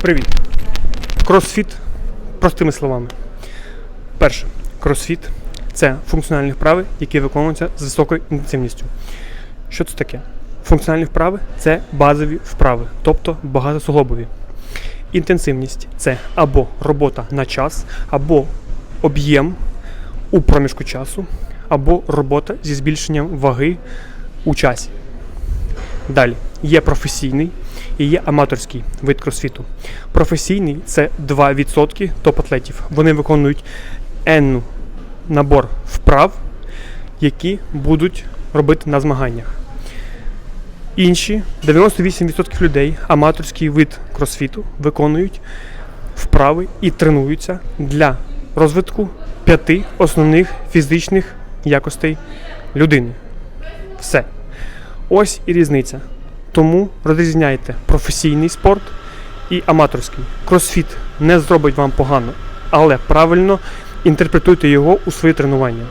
Привіт. Кросфіт простими словами. Перше, кросфіт це функціональні вправи, які виконуються з високою інтенсивністю. Що це таке? Функціональні вправи це базові вправи, тобто багатосуглобові. Інтенсивність це або робота на час, або об'єм у проміжку часу, або робота зі збільшенням ваги у часі. Далі є професійний і є аматорський вид кросфіту. Професійний це 2% топ-атлетів. Вони виконують енну набор вправ, які будуть робити на змаганнях. Інші 98% людей, аматорський вид кросфіту, виконують вправи і тренуються для розвитку п'яти основних фізичних якостей людини. Все. Ось і різниця. Тому розрізняйте професійний спорт і аматорський. Кросфіт не зробить вам погано, але правильно інтерпретуйте його у свої тренування.